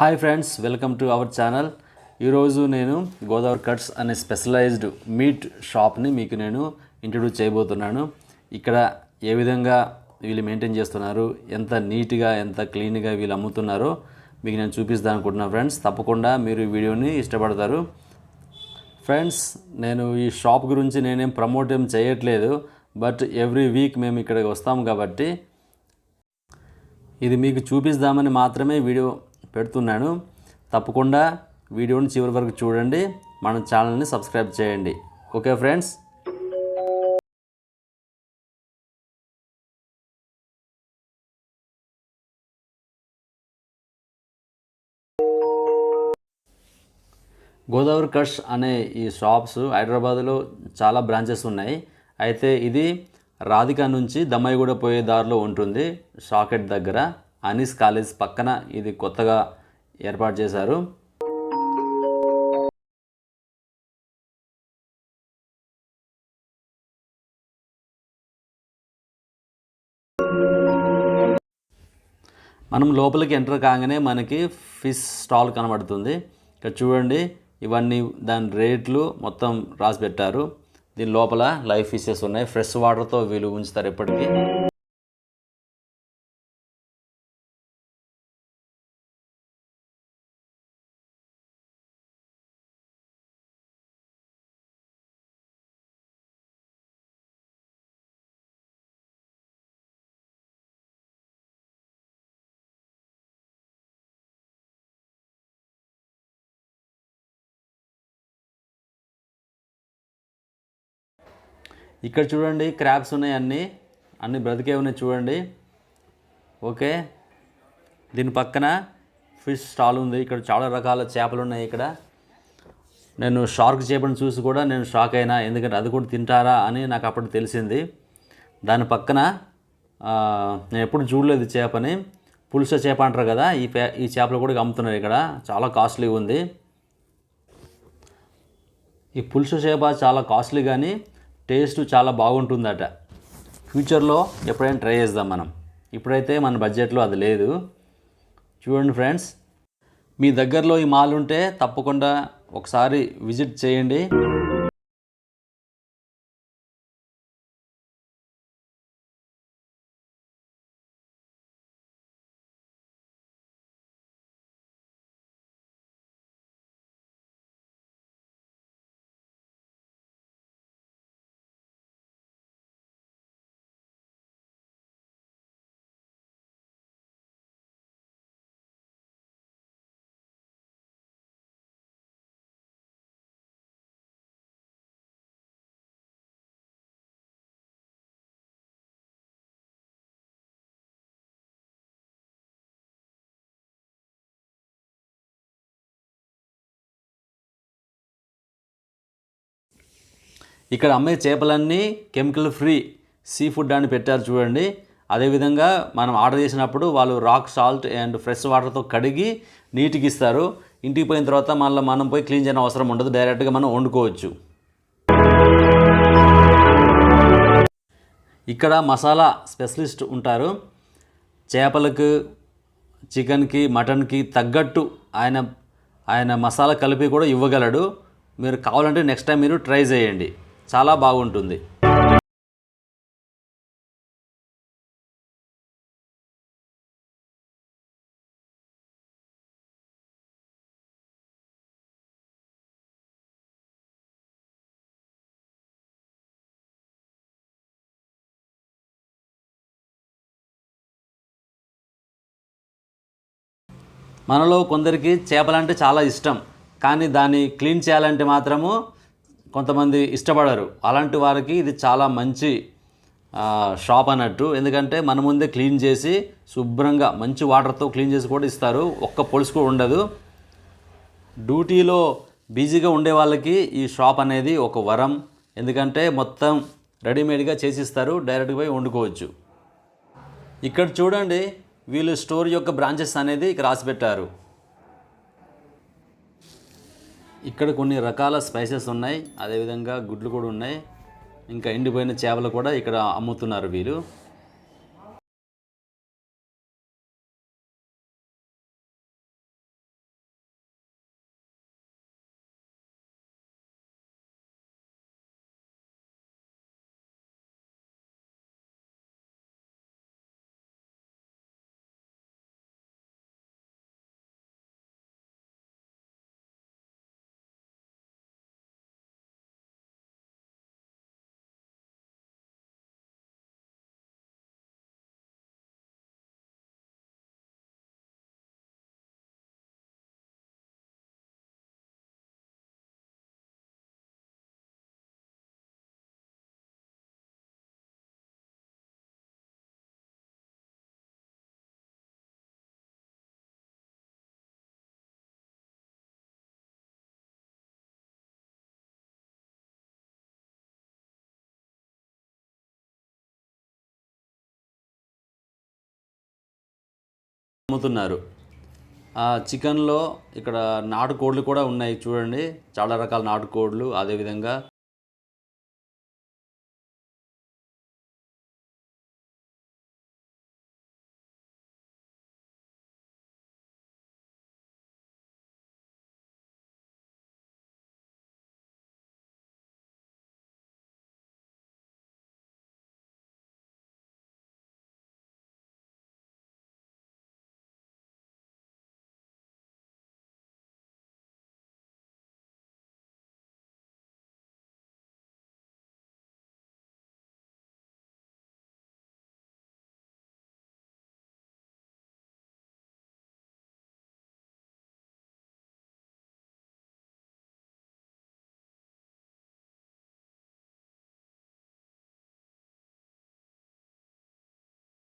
Hi friends welcome to our channel. ఈరోజు నేను Godavari cuts అనే స్పెషలైజ్డ్ మీట్ షాప్ని మీకు నేను ఇంట్రడ్యూస్ చేయబోతున్నాను. ఇక్కడ ఏ విధంగా వీళ్ళు మెయింటైన్ చేస్తున్నారు ఎంత నీట్గా ఎంత క్లీన్గా వీళ్ళు అమ్ముతున్నారో మీకు నేను చూపిస్తాను అనుకుంటున్నాను ఫ్రెండ్స్. తప్పకుండా మీరు ఈ వీడియోని ఇష్టపడతారు. ఫ్రెండ్స్ నేను ఈ షాప్ గురించి నేనేం ప్రమోట్ ఏం చేయట్లేదు బట్ ఎవ్రీ వీక్ మేము ఇక్కడికి వస్తాం కాబట్టి ఇది మీకు చూపిస్తామని మాత్రమే వీడియో పెడుతున్నాను. తప్పకుండా వీడియోని చివరి వరకు చూడండి. మన ఛానల్ని సబ్స్క్రైబ్ చేయండి. Okay friends? గోదావరి కష్ అనే ఈ షాప్స్ హైదరాబాద్లో చాలా బ్రాంచెస్ ఉన్నాయి. అయితే ఇది రాధిక నుంచి దమ్మాయిగూడ పోయే దారిలో ఉంటుంది షాకెట్ దగ్గర. అనీస్ కాలేజ్ పక్కన ఇది కొత్తగా ఏర్పాటు చేశారు. మనం లోపలికి ఎంటర్ కాగానే మనకి ఫిష్ స్టాల్ కనబడుతుంది. ఇక్కడ చూడండి ఇవన్నీ దాని రేట్లు మొత్తం రాసి పెట్టారు. దీని లోపల లైవ్ ఫిషెస్ ఉన్నాయి. ఫ్రెష్ వాటర్తో వీళ్ళు ఉంచుతారు ఎప్పటికీ ఇక్కడ చూడండి క్రాబ్స్ ఉన్నాయి అన్నీ. అన్ని బ్రతికే ఉన్నాయి చూడండి. ఓకే. దీని పక్కన ఫిష్ స్టాల్ ఉంది. ఇక్కడ చాలా రకాల చేపలు ఉన్నాయి ఇక్కడ. నేను షార్క్ చేపను చూసి కూడా నేను షాక్ అయినా ఎందుకంటే అది కూడా తింటారా అని నాకు అప్పుడు తెలిసింది. దాని పక్కన నేను ఎప్పుడు చూడలేదు ఈ చేపని. పులుస చేప అంటారు కదా ఈ పే ఈ చేపలు కూడా అమ్ముతున్నారు ఇక్కడ. చాలా కాస్ట్లీ ఉంది. ఈ పులుసు చేప చాలా కాస్ట్లీ కానీ టేస్ట్ చాలా బాగుంటుందట. ఫ్యూచర్లో ఎప్పుడైనా ట్రై చేద్దాం మనం. ఇప్పుడైతే మన బడ్జెట్లో అది లేదు. చూడండి ఫ్రెండ్స్ మీ దగ్గరలో ఈ మాల్ ఉంటే తప్పకుండా ఒకసారి విజిట్ చేయండి. ఇక్కడ అమ్మే చేపలన్నీ కెమికల్ ఫ్రీ సీ ఫుడ్ అని పెట్టారు చూడండి. అదేవిధంగా మనం ఆర్డర్ చేసినప్పుడు వాళ్ళు రాక్ సాల్ట్ అండ్ ఫ్రెష్ వాటర్తో కడిగి నీట్గా ఇస్తారు. ఇంటికి పోయిన తర్వాత మళ్ళీ మనం పోయి క్లీన్ చేయడం అవసరం ఉండదు. డైరెక్ట్గా మనం వండుకోవచ్చు. ఇక్కడ మసాలా స్పెషలిస్ట్ ఉంటారు. చేపలకు చికెన్కి మటన్కి తగ్గట్టు ఆయన ఆయన మసాలా కలిపి కూడా ఇవ్వగలడు. మీరు కావాలంటే నెక్స్ట్ టైం మీరు ట్రై చేయండి. చాలా బాగుంటుంది. మనలో కొందరికి చేపలంటే చాలా ఇష్టం. కానీ దాన్ని క్లీన్ చేయాలంటే మాత్రము కొంతమంది ఇష్టపడరు. అలాంటి వారికి ఇది చాలా మంచి షాప్ అన్నట్టు. ఎందుకంటే మన ముందే క్లీన్ చేసి శుభ్రంగా మంచి వాటర్తో క్లీన్ చేసి కూడా ఇస్తారు. ఒక్క పొలుసు కూడా ఉండదు. డ్యూటీలో బిజీగా ఉండే వాళ్ళకి ఈ షాప్ అనేది ఒక వరం. ఎందుకంటే మొత్తం రెడీమేడ్గా చేసిస్తారు. డైరెక్ట్గా పోయి వండుకోవచ్చు. ఇక్కడ చూడండి వీళ్ళు స్టోర్ యొక్క బ్రాంచెస్ అనేది ఇక్కడ రాసి పెట్టారు ఇక్కడ కొన్ని రకాల స్పైసెస్ ఉన్నాయి అదేవిధంగా గుడ్లు కూడా ఉన్నాయి. ఇంకా ఎండిపోయిన చేపలు కూడా ఇక్కడ అమ్ముతున్నారు వీరు. అమ్ముతున్నారు. ఆ చికెన్లో ఇక్కడ నాటుకోళ్ళు కూడా ఉన్నాయి చూడండి. చాలా రకాల నాటుకోళ్ళు అదేవిధంగా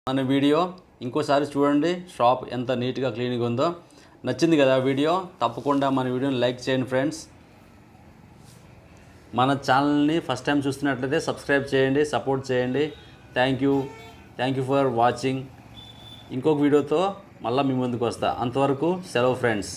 మన వీడియో ఇంకోసారి చూడండి. షాప్ ఎంత నీట్గా క్లీన్గా ఉందో. నచ్చింది కదా వీడియో? తప్పకుండా మన వీడియోని లైక్ చేయండి ఫ్రెండ్స్. మన ఛానల్ని ఫస్ట్ టైం చూస్తున్నట్లయితే సబ్స్క్రైబ్ చేయండి సపోర్ట్ చేయండి. Thank you. Thank you for watching. ఇంకొక వీడియోతో మళ్ళీ మీ ముందుకు వస్తా. అంతవరకు సెలవు ఫ్రెండ్స్.